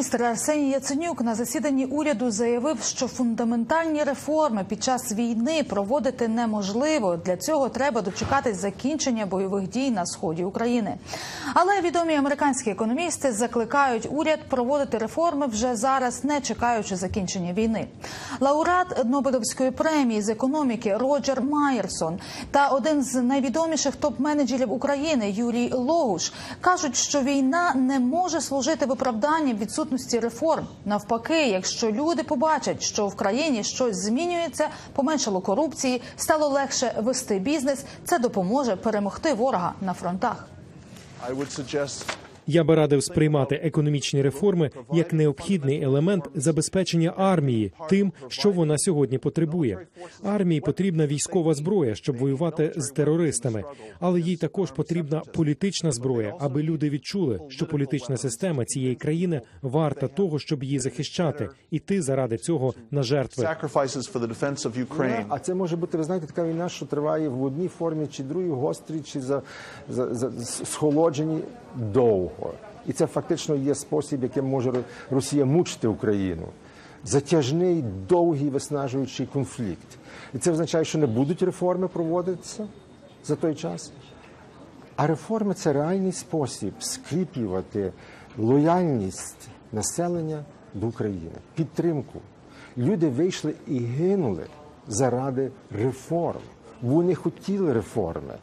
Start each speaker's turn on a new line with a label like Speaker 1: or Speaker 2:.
Speaker 1: Прем'єр-міністр Арсеній Яценюк на засіданні уряду заявив, що фундаментальні реформи під час війни проводити неможливо. Для цього треба дочекатись закінчення бойових дій на сході України. Але відомі американські економісти закликають уряд проводити реформи вже зараз, не чекаючи закінчення війни. Лауреат Нобелівської премії з економіки Роджер Майерсон та один з найвідоміших топ-менеджерів України Юрій Логуш кажуть, що війна не може служити виправданням відсутності реформ. Навпаки, якщо люди побачать, що в країні щось змінюється, поменшало корупції, стало легше вести бізнес, це допоможе перемогти ворога на фронтах.
Speaker 2: Я би радив сприймати економічні реформи як необхідний елемент забезпечення армії тим, що вона сьогодні потребує. Армії потрібна військова зброя, щоб воювати з терористами, але їй також потрібна політична зброя, аби люди відчули, що політична система цієї країни варта того, щоб її захищати, іти заради цього на жертви.
Speaker 3: А це може бути, ви знаєте, така війна, що триває в одній формі, чи другій, гострій, чи за, за, за схолодженій довго. І це фактично є спосіб, яким може Росія мучити Україну. Затяжний, довгий, виснажуючий конфлікт. І це означає, що не будуть реформи проводитися за той час. А реформи це реальний спосіб скріплювати лояльність населення до України, підтримку. Люди вийшли і гинули заради реформ. Вони хотіли реформи.